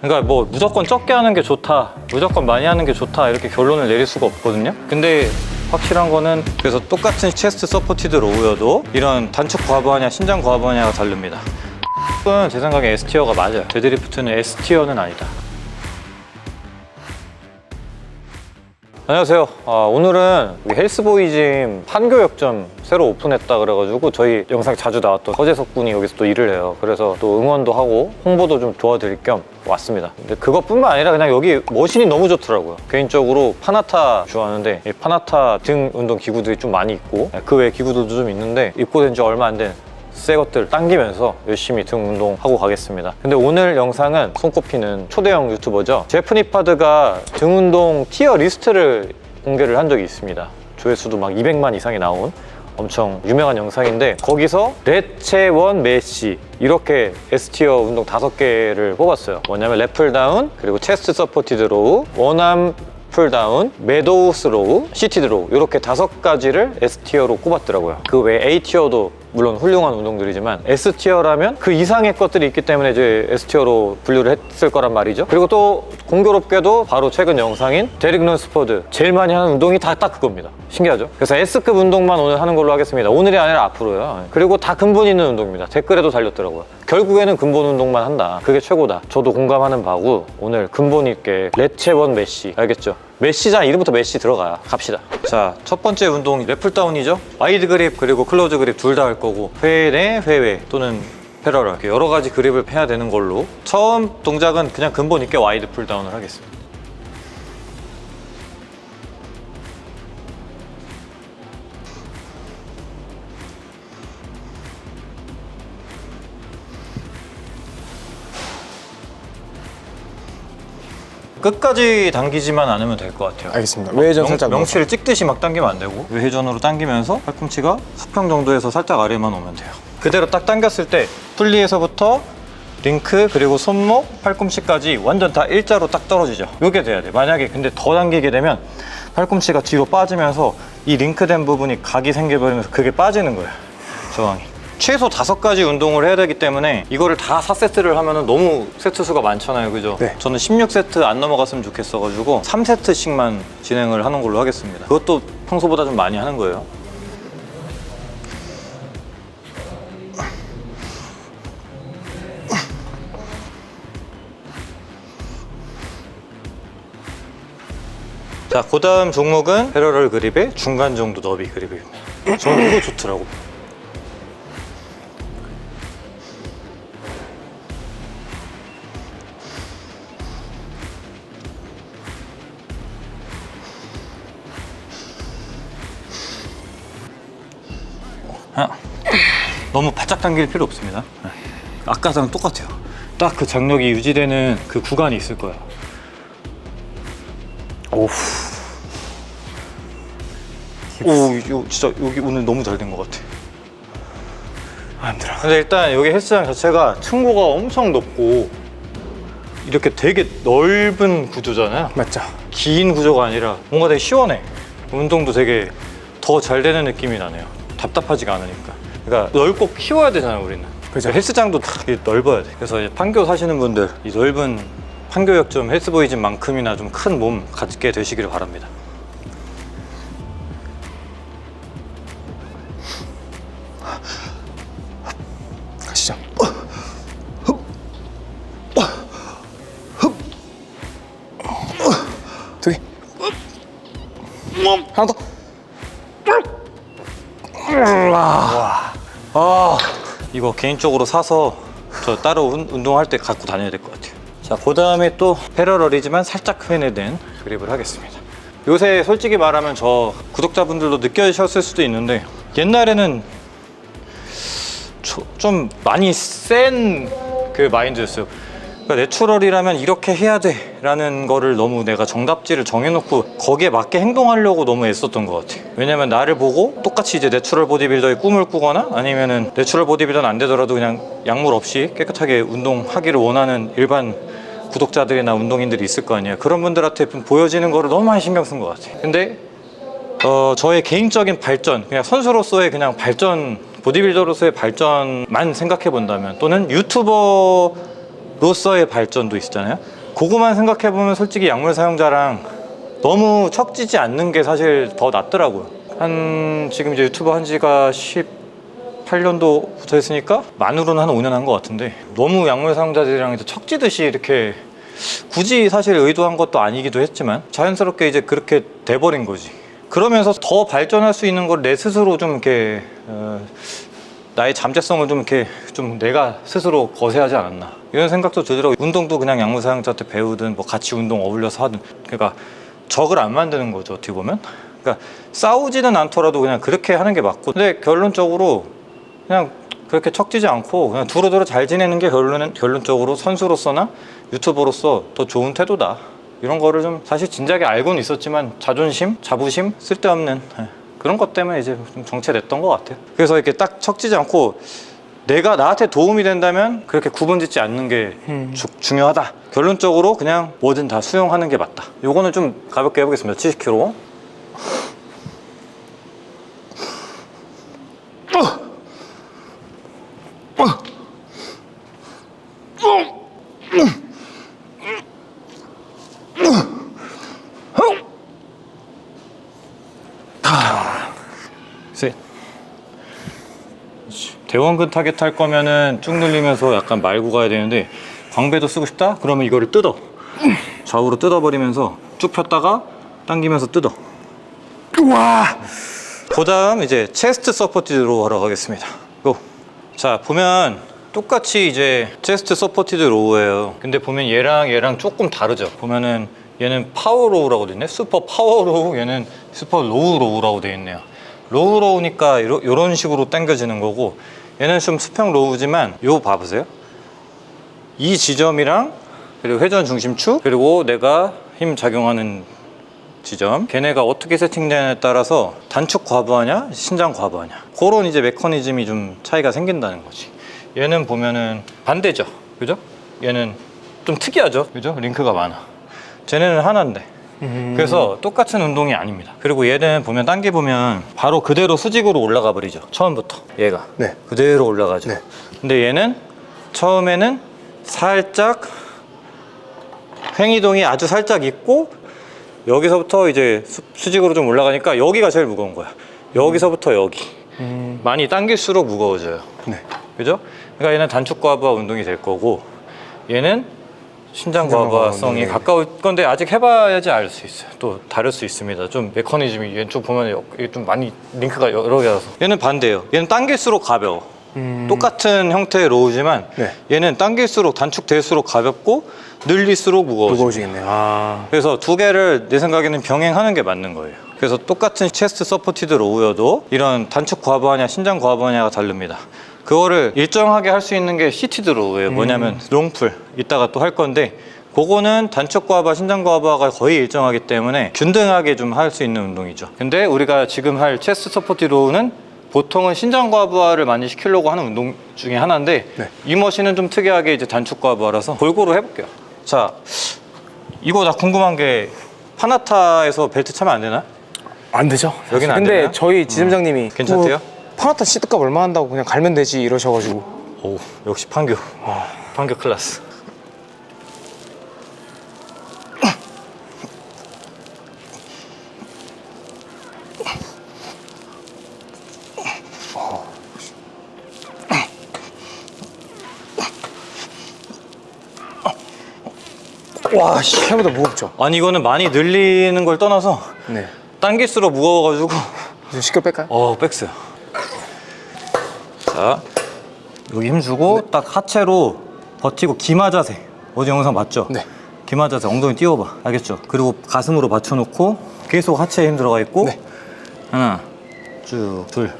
그러니까 뭐 무조건 적게 하는 게 좋다, 무조건 많이 하는 게 좋다 이렇게 결론을 내릴 수가 없거든요. 근데 확실한 거는 그래서 똑같은 체스트 서포티드 로우여도 이런 단축 과부하냐 신장 과부하냐가 다릅니다. 제 생각에 S티어가 맞아요. 데드리프트는 S티어는 아니다. 안녕하세요. 아, 오늘은 헬스보이짐 판교역점 새로 오픈했다 그래가지고 저희 영상 자주 나왔던 서재석 군이 여기서 또 일을 해요. 그래서 또 응원도 하고 홍보도 좀 도와드릴 겸 왔습니다. 근데 그것뿐만 아니라 그냥 여기 머신이 너무 좋더라고요. 개인적으로 파나타 좋아하는데 이 파나타 등 운동 기구들이 좀 많이 있고 그외 기구들도 좀 있는데 입고 된 지 얼마 안 된 새 것들 당기면서 열심히 등 운동하고 가겠습니다. 근데 오늘 영상은 손꼽히는 초대형 유튜버죠. 제프니파드가 등 운동 티어 리스트를 공개를 한 적이 있습니다. 조회수도 막 200만 이상이 나온 엄청 유명한 영상인데 거기서 레체원 메시 이렇게 S티어 운동 다섯 개를 뽑았어요. 뭐냐면 랩풀 다운 그리고 체스트 서포티드 로우 원암 풀다운, 메도우 스 로우, 시티드 로우 이렇게 다섯 가지를 S티어로 꼽았더라고요. 그 외에 A티어도 물론 훌륭한 운동들이지만 S티어라면 그 이상의 것들이 있기 때문에 이제 S티어로 분류를 했을 거란 말이죠. 그리고 또 공교롭게도 바로 최근 영상인 데릭 런스퍼드 제일 많이 하는 운동이 다 딱 그겁니다. 신기하죠? 그래서 S급 운동만 오늘 하는 걸로 하겠습니다. 오늘이 아니라 앞으로요. 그리고 다 근본 있는 운동입니다. 댓글에도 달렸더라고요. 결국에는 근본 운동만 한다. 그게 최고다. 저도 공감하는 바고 오늘 근본 있게 레체원 메시 알겠죠? 메시자 이름부터 메시 들어가야 갑시다. 자, 첫 번째 운동 래플다운이죠. 와이드 그립 그리고 클로즈 그립 둘 다 할 거고 회내 회외 또는 패러럴 여러 가지 그립을 해야 되는 걸로 처음 동작은 그냥 근본 있게 와이드 풀다운을 하겠습니다. 끝까지 당기지만 않으면 될 것 같아요. 알겠습니다. 외회전 명, 살짝 명치를 찍듯이 막 당기면 안 되고 외회전으로 당기면서 팔꿈치가 수평 정도에서 살짝 아래만 오면 돼요. 그대로 딱 당겼을 때 풀리에서부터 링크 그리고 손목 팔꿈치까지 완전 다 일자로 딱 떨어지죠. 이게 돼야 돼. 만약에 근데 더 당기게 되면 팔꿈치가 뒤로 빠지면서 이 링크된 부분이 각이 생겨버리면서 그게 빠지는 거예요. 저항이. 최소 다섯 가지 운동을 해야 되기 때문에 이거를 다 4세트를 하면 너무 세트 수가 많잖아요. 그죠? 네. 저는 16세트 안 넘어갔으면 좋겠어가지고 3세트씩만 진행을 하는 걸로 하겠습니다. 그것도 평소보다 좀 많이 하는 거예요. 자, 그 다음 종목은 패러럴 그립의 중간 정도 너비 그립입니다. 저는 이거 좋더라고. 너무 바짝 당길 필요 없습니다. 네. 아까랑 똑같아요. 딱 그 장력이 유지되는 그 구간이 있을 거야. 오우. 오, 이거 진짜 여기 오늘 너무 잘 된 것 같아. 아, 힘들어. 근데 일단 여기 헬스장 자체가 층고가 엄청 높고 이렇게 되게 넓은 구조잖아요. 맞죠? 긴 구조가 아니라 뭔가 되게 시원해. 운동도 되게 더 잘 되는 느낌이 나네요. 답답하지가 않으니까. 그러니까 넓고 키워야 되잖아요, 우리는. 그죠. 헬스장도 다 넓어야 돼. 그래서 이제 판교 사시는 분들 이 넓은 판교역점 헬스보이즘만큼이나 좀 큰 몸 갖게 되시기를 바랍니다. 가시죠. 두 개. 하나 더. 아, 이거 개인적으로 사서 저 따로 운- 운동할 때 갖고 다녀야 될 것 같아요. 자, 그 다음에 또 패러럴이지만 살짝 회내된 그립을 하겠습니다. 요새 솔직히 말하면 저 구독자분들도 느껴지셨을 수도 있는데 옛날에는 조- 좀 많이 센 그 마인드였어요. 그러니까 내추럴이라면 이렇게 해야 돼 라는 거를 너무 내가 정답지를 정해놓고 거기에 맞게 행동하려고 너무 애썼던 것 같아. 왜냐면 나를 보고 똑같이 이제 내추럴 보디빌더의 꿈을 꾸거나 아니면은 내추럴 보디빌더는 안 되더라도 그냥 약물 없이 깨끗하게 운동하기를 원하는 일반 구독자들이나 운동인들이 있을 거 아니에요. 그런 분들한테 좀 보여지는 거를 너무 많이 신경 쓴 것 같아. 근데 어, 저의 개인적인 발전, 그냥 선수로서의 그냥 발전, 보디빌더로서의 발전만 생각해 본다면 또는 유튜버 로서의 발전도 있었잖아요. 그거만 생각해 보면 솔직히 약물 사용자랑 너무 척지지 않는 게 사실 더 낫더라고요. 한 지금 이제 유튜버 한 지가 18년도부터 했으니까 만으로는 한 5년 한 것 같은데 너무 약물 사용자들이랑 이제 척지듯이 이렇게 굳이 사실 의도한 것도 아니기도 했지만 자연스럽게 이제 그렇게 돼버린 거지. 그러면서 더 발전할 수 있는 걸 내 스스로 좀 이렇게 어, 나의 잠재성을 좀 이렇게 좀 내가 스스로 거세하지 않았나. 이런 생각도 들더라고. 운동도 그냥 약물 사용자한테 배우든 뭐 같이 운동 어울려서 하든. 그러니까 적을 안 만드는 거죠 어떻게 보면. 그러니까 싸우지는 않더라도 그냥 그렇게 하는 게 맞고. 근데 결론적으로 그냥 그렇게 척지지 않고 그냥 두루두루 잘 지내는 게 결론은 결론적으로 선수로서나 유튜버로서 더 좋은 태도다. 이런 거를 좀 사실 진작에 알고는 있었지만 자존심 자부심 쓸데없는 예, 그런 것 때문에 이제 좀 정체됐던 것 같아요. 그래서 이렇게 딱 척지지 않고 내가 나한테 도움이 된다면 그렇게 구분 짓지 않는 게 주- 중요하다. 결론적으로 그냥 뭐든 다 수용하는 게 맞다. 요거는 좀 가볍게 해보겠습니다. 70kg 셋. 타겟 할 거면은 쭉 늘리면서 약간 말고 가야 되는데 광배도 쓰고 싶다? 그러면 이거를 뜯어. 좌우로 뜯어버리면서 쭉 폈다가 당기면서 뜯어. 우와. 그 다음 이제 체스트 서포티드로 하러 가겠습니다. 고. 자 보면 똑같이 이제 체스트 서포티드 로우예요. 근데 보면 얘랑 얘랑 조금 다르죠. 보면은 얘는 파워 로우라고 돼 있네. 슈퍼 파워 로우, 얘는 슈퍼 로우 로우라고 돼 있네요. 로우 로우니까 이런 식으로 당겨지는 거고 얘는 좀 수평 로우지만 요 봐보세요. 이 지점이랑 그리고 회전 중심축 그리고 내가 힘 작용하는 지점. 걔네가 어떻게 세팅되냐에 따라서 단축 과부하냐 신장 과부하냐. 그런 이제 메커니즘이 좀 차이가 생긴다는 거지. 얘는 보면은 반대죠. 그죠? 얘는 좀 특이하죠? 그죠? 링크가 많아. 쟤네는 하나인데 그래서 똑같은 운동이 아닙니다 그리고 얘는 보면 당겨 보면 바로 그대로 수직으로 올라가 버리죠 처음부터 얘가 네. 그대로 올라가죠 네. 근데 얘는 처음에는 살짝 횡이동이 아주 살짝 있고 여기서부터 이제 수, 수직으로 좀 올라가니까 여기가 제일 무거운 거야. 여기서부터 여기. 많이 당길수록 무거워져요. 네. 그죠? 그러니까 얘는 단축 과부하 운동이 될 거고 얘는 신장 신장 과부하 과부하성이 운동이. 가까울 건데 아직 해봐야지 알 수 있어요. 또 다를 수 있습니다. 좀 메커니즘이 좀 보면 여- 이게 좀 많이 링크가 여러 개라서 얘는 반대예요. 얘는 당길수록 가벼워. 똑같은 형태의 로우지만 음. 네. 얘는 당길수록 단축될수록 가볍고 늘릴수록 무거워져. 무거워지겠네. 아. 그래서 두 개를 내 생각에는 병행하는 게 맞는 거예요. 그래서 똑같은 체스트 서포티드 로우여도 이런 단축 과부하냐 신장 과부하냐가 다릅니다. 그거를 일정하게 할 수 있는 게 시티드 로우예요. 뭐냐면 롱풀 이따가 또 할 건데 그거는 단축 과부하, 신장 과부하가 거의 일정하기 때문에 균등하게 좀 할 수 있는 운동이죠. 근데 우리가 지금 할 체스트 서포티드 로우는 보통은 신장 과부하를 많이 시키려고 하는 운동 중에 하나인데 네. 이 머신은 좀 특이하게 이제 단축 과부하라서 골고루 해볼게요. 자, 이거 나 궁금한 게 파나타에서 벨트 차면 안 되나? 안 되죠. 여기는 안 근데 되나요? 음. 저희 지점장님이 괜찮대요? 뭐, 파나타 시트값 얼마 한다고 그냥 갈면 되지 이러셔가지고. 오, 역시 판교. 판교 클래스. 와, 씨, 생각보다 무겁죠. 아니 이거는 많이 늘리는 걸 떠나서 네. 당길수록 무거워가지고 좀 시켜 뺄까요? 어 백스. 자 여기 힘 주고 네. 딱 하체로 버티고 기마 자세. 어제 영상 봤죠? 네. 기마 자세 엉덩이 띄워봐. 알겠죠? 그리고 가슴으로 받쳐놓고 계속 하체에 힘 들어가 있고 네. 하나 쭉 둘.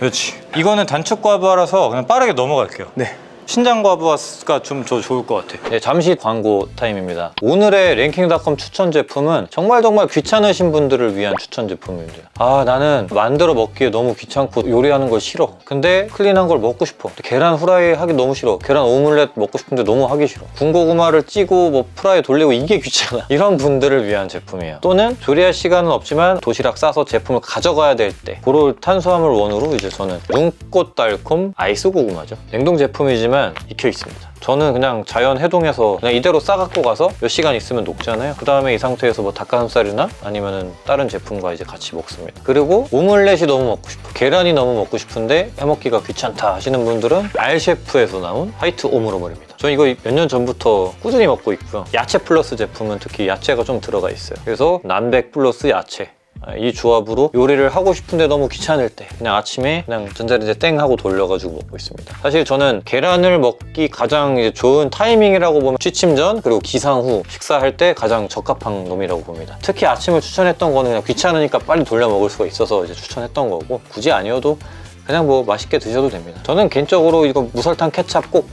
그렇지. 이거는 단축 과부하라서 그냥 빠르게 넘어갈게요. 네. 신장 과부하가 좀 더 좋을 것 같아. 네, 잠시 광고 타임입니다. 오늘의 랭킹닷컴 추천 제품은 정말 정말 귀찮으신 분들을 위한 추천 제품입니다. 아 나는 만들어 먹기에 너무 귀찮고 요리하는 걸 싫어. 근데 클린한 걸 먹고 싶어. 계란 후라이 하기 너무 싫어. 계란 오믈렛 먹고 싶은데 너무 하기 싫어. 군고구마를 찌고 뭐 프라이 돌리고 이게 귀찮아. 이런 분들을 위한 제품이에요. 또는 조리할 시간은 없지만 도시락 싸서 제품을 가져가야 될 때 그럴 탄수화물 원으로 이제 저는 눈꽃 달콤 아이스 고구마죠. 냉동 제품이지만 보면 익혀 있습니다. 저는 그냥 자연 해동해서 그냥 이대로 싸갖고 가서 몇 시간 있으면 녹잖아요. 그 다음에 이 상태에서 뭐 닭가슴살이나 아니면은 다른 제품과 이제 같이 먹습니다. 그리고 오믈렛이 너무 먹고 싶어. 계란이 너무 먹고 싶은데 해먹기가 귀찮다 하시는 분들은 알셰프에서 나온 화이트 오므로물입니다. 저는 이거 몇 년 전부터 꾸준히 먹고 있고요. 야채 플러스 제품은 특히 야채가 좀 들어가 있어요. 그래서 남백 플러스 야채. 아, 이 조합으로 요리를 하고 싶은데 너무 귀찮을 때 그냥 아침에 그냥 전자레인지 땡 하고 돌려가지고 먹고 있습니다. 사실 저는 계란을 먹기 가장 좋은 타이밍이라고 보면 취침 전 그리고 기상 후 식사할 때 가장 적합한 놈이라고 봅니다. 특히 아침을 추천했던 거는 그냥 귀찮으니까 빨리 돌려 먹을 수가 있어서 이제 추천했던 거고 굳이 아니어도 그냥 뭐 맛있게 드셔도 됩니다. 저는 개인적으로 이거 무설탕 케찹 꼭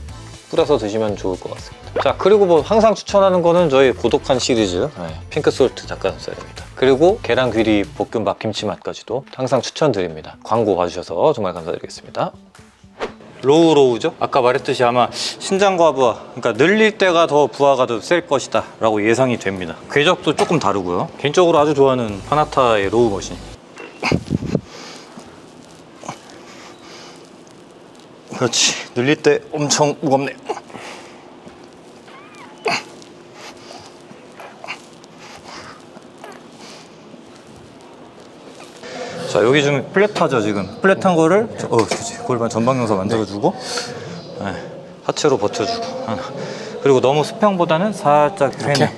뿌려서 드시면 좋을 것 같습니다. 자 그리고 뭐 항상 추천하는 거는 저희 고독한 시리즈 네, 핑크솔트 닭가슴살입니다. 그리고 계란 귀리 볶음 밥 김치맛까지도 항상 추천드립니다. 광고 봐주셔서 정말 감사드리겠습니다. 로우 로우죠? 아까 말했듯이 아마 신장과 부하, 그러니까 늘릴 때가 더 부하가 더 셀 것이다 라고 예상이 됩니다. 궤적도 조금 다르고요. 개인적으로 아주 좋아하는 파나타의 로우 머신. 그렇지. 늘릴 때 엄청 무겁네. 자 여기 좀 플랫하죠 지금? 플랫한 거를? 저- 어 그렇지 골반 전방용사 만들어주고. 네, 하체로 버텨주고. 하나. 그리고 너무 수평보다는 살짝 이렇게 네, 이렇게.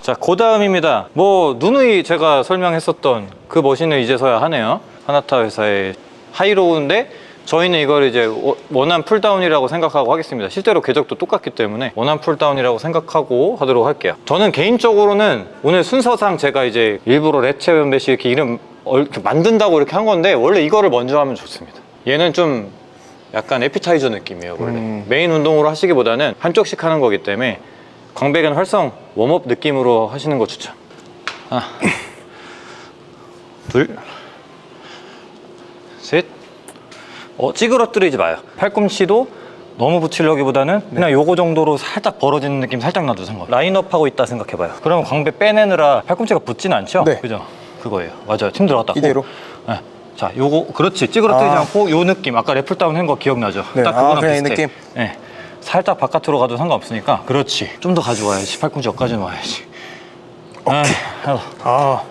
자, 그 다음입니다. 뭐, 누누이 제가 설명했었던 그 머신을 이제서야 하네요. 하나타 회사의 하이로 우인데, 저희는 이걸 이제 워- 원한 풀다운이라고 생각하고 하겠습니다. 실제로 궤적도 똑같기 때문에 원한 풀다운이라고 생각하고 하도록 할게요. 저는 개인적으로는 오늘 순서상 제가 이제 일부러 레체 왼배시 이렇게 이름 얼- 이렇게 만든다고 이렇게 한 건데, 원래 이거를 먼저 하면 좋습니다. 얘는 좀 약간 에피타이저 느낌이에요, 원래. 음. 메인 운동으로 하시기보다는 한쪽씩 하는 거기 때문에 광배근 활성 웜업 느낌으로 하시는 거 추천. 하나, 둘, 셋. 어, 찌그러뜨리지 마요. 팔꿈치도 너무 붙이려기보다는 그냥 요거 정도로 살짝 벌어지는 느낌 살짝 놔도 상관. 라인업하고 있다 생각해봐요. 그러면 광배 빼내느라 팔꿈치가 붙지는 않죠? 네. 그죠? 그거예요. 맞아요. 힘 들어갔다. 이대로? 네. 자, 요거 그렇지. 찌그러뜨리지 아. 않고 요 느낌. 아까 래플 다운 한 거 기억나죠? 네. 딱 아, 그거랑 그냥 이 비슷해. 느낌? 네. 살짝 바깥으로 가도 상관없으니까. 그렇지. 좀 더 가져와야지. 팔꿈치 여기까지는 와야지. 아, 아이고. 아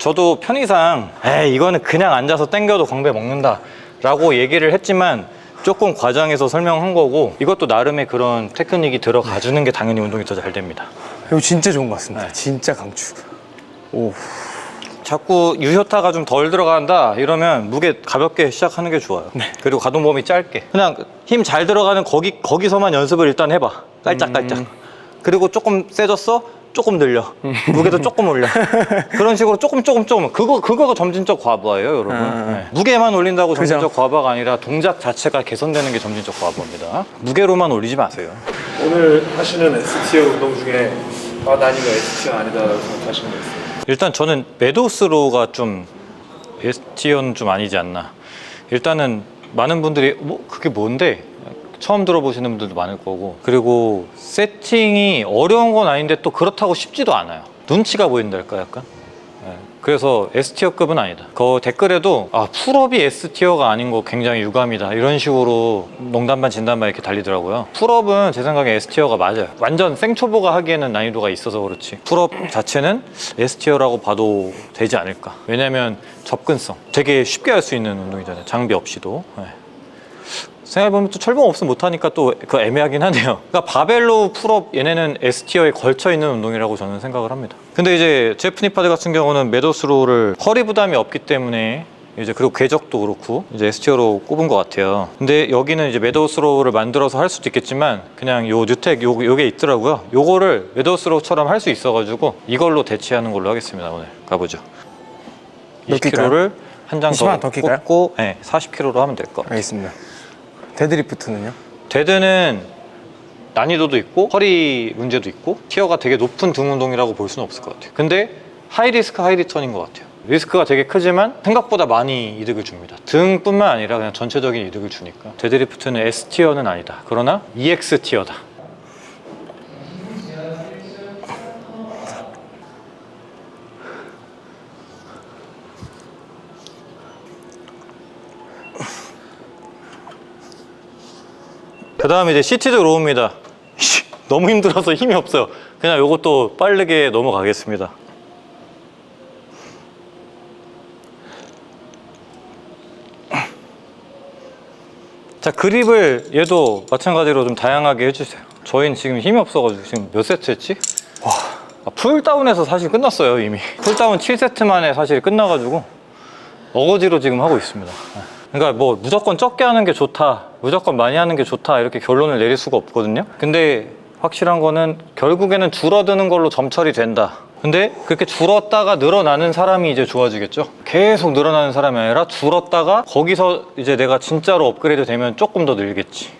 저도 편의상 에이 이거는 그냥 앉아서 땡겨도 광배 먹는다. 라고 얘기를 했지만 조금 과장해서 설명한 거고 이것도 나름의 그런 테크닉이 들어가 주는 게 당연히 운동이 더 잘 됩니다. 이거 진짜 좋은 것 같습니다. 네. 진짜 강추. 오. 자꾸 유효타가 좀 덜 들어간다 이러면 무게 가볍게 시작하는 게 좋아요. 그리고 가동 범위 짧게. 그냥 힘 잘 들어가는 거기, 거기서만 연습을 일단 해봐. 깔짝깔짝. 그리고 조금 세졌어? 조금 늘려 무게도 조금 올려 그런 식으로 조금 조금 조금 그거 그거가 점진적 과부하예요 여러분 음. 네. 무게만 올린다고 그죠. 점진적 과부하가 아니라 동작 자체가 개선되는 게 점진적 과부하입니다 무게로만 올리지 마세요 오늘 하시는 S티어 운동 중에 아, 난 이거 S티어 아니다 라고 생각하시는 거 있어요? 일단 저는 메도스로가 좀 에스티언 좀 아니지 않나. 일단은 많은 분들이 뭐 그게 뭔데 처음 들어보시는 분들도 많을 거고 그리고 세팅이 어려운 건 아닌데 또 그렇다고 쉽지도 않아요. 눈치가 보인달까 약간. 네. 그래서 S티어급은 아니다. 그 댓글에도 아 풀업이 S티어가 아닌 거 굉장히 유감이다 이런 식으로 농담반 진담반 이렇게 달리더라고요. 풀업은 제 생각에 S티어가 맞아요. 완전 생초보가 하기에는 난이도가 있어서 그렇지. 풀업 자체는 S티어라고 봐도 되지 않을까. 왜냐면 접근성 되게 쉽게 할 수 있는 운동이잖아요. 장비 없이도. 네. 생각해보면 또 철봉 없으면 못하니까 또 그 애매하긴 하네요. 그러니까 바벨로 풀업 얘네는 S티어에 걸쳐 있는 운동이라고 저는 생각을 합니다. 근데 이제 제프 니파드 같은 경우는 메도스로를 허리 부담이 없기 때문에 이제 그리고 궤적도 그렇고 이제 S티어로 꼽은 것 같아요. 근데 여기는 이제 메도스로를 만들어서 할 수도 있겠지만 그냥 요 뉴텍 요 요게 있더라고요. 요거를 메도스로처럼 할 수 있어가지고 이걸로 대체하는 걸로 하겠습니다. 오늘 가보죠. 몇 킬까요? 20kg를 한장 20만 더 원더 킬까요? 꽂고 네, 40kg로 하면 될 것 같아요. 알겠습니다. 데드리프트는요? 데드는 난이도도 있고 허리 문제도 있고 티어가 되게 높은 등 운동이라고 볼 수는 없을 것 같아요. 근데 하이 리스크 하이 리턴인 것 같아요. 리스크가 되게 크지만 생각보다 많이 이득을 줍니다. 등뿐만 아니라 그냥 전체적인 이득을 주니까 데드리프트는 S 티어는 아니다. 그러나 EX 티어다. 그 다음에 이제 시티드 로우입니다. 너무 힘들어서 힘이 없어요. 그냥 요것도 빠르게 넘어가겠습니다. 자 그립을 얘도 마찬가지로 좀 다양하게 해주세요. 저희는 지금 힘이 없어가지고 지금 몇 세트 했지? 와 아, 풀다운에서 사실 끝났어요 이미. 풀다운 7세트 만에 사실 끝나가지고 어거지로 지금 하고 있습니다. 그러니까 뭐 무조건 적게 하는 게 좋다, 무조건 많이 하는 게 좋다 이렇게 결론을 내릴 수가 없거든요. 근데 확실한 거는 결국에는 줄어드는 걸로 점철이 된다. 근데 그렇게 줄었다가 늘어나는 사람이 이제 좋아지겠죠. 계속 늘어나는 사람이 아니라 줄었다가 거기서 이제 내가 진짜로 업그레이드 되면 조금 더 늘겠지.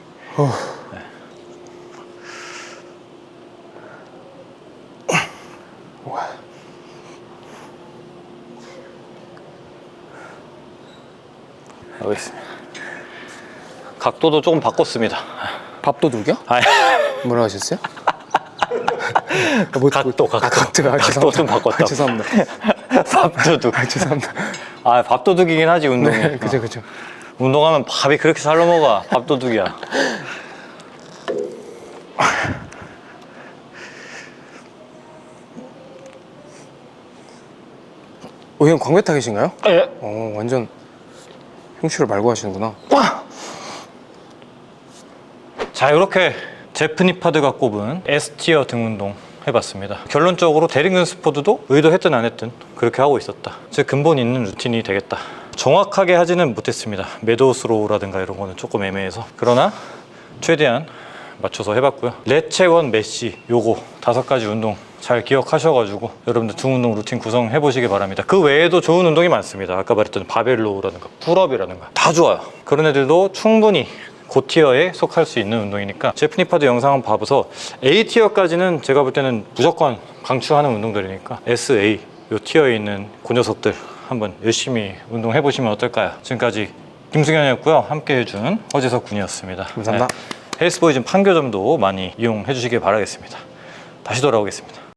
있습니다. 각도도 조금 바꿨습니다. 밥도둑이요? 아, 뭐라 하셨어요? 아, 뭐, 각도, 각도. 아, 각도가 아, 각도 좀 죄송합니다. 바꿨다. 아, 죄송합니다. 밥도둑. 아, 죄송합니다. 아, 밥도둑이긴 하지 운동이. 네, 그죠, 그죠. 운동하면 밥이 그렇게 잘 넘어가. 밥도둑이야. 어, 형 광배 타겟인가요? 예. 어, 완전 흉추를 말고 하시는구나. 자, 이렇게 제프 니파드가 꼽은 S티어 등 운동 해봤습니다. 결론적으로 대링근 스포드도 의도했든 안 했든 그렇게 하고 있었다. 즉 근본 있는 루틴이 되겠다. 정확하게 하지는 못했습니다. 메도스로우라든가 이런 거는 조금 애매해서. 그러나 최대한 맞춰서 해봤고요. 레체원 메시 요거 다섯 가지 운동 잘 기억하셔가지고 여러분들 등 운동 루틴 구성해 보시기 바랍니다. 그 외에도 좋은 운동이 많습니다. 아까 말했던 바벨로우라든가 풀업이라든가 다 좋아요. 그런 애들도 충분히 고티어에 속할 수 있는 운동이니까 제프니파드 영상 한번 봐보서 A 티어까지는 제가 볼 때는 무조건 강추하는 운동들이니까 SA 요 티어에 있는 그 녀석들 한번 열심히 운동해 보시면 어떨까요? 지금까지 김승현이었고요. 함께 해준 허재석 군이었습니다. 감사합니다. 헬스보이 즘 판교점도 많이 이용해 주시길 바라겠습니다. 다시 돌아오겠습니다.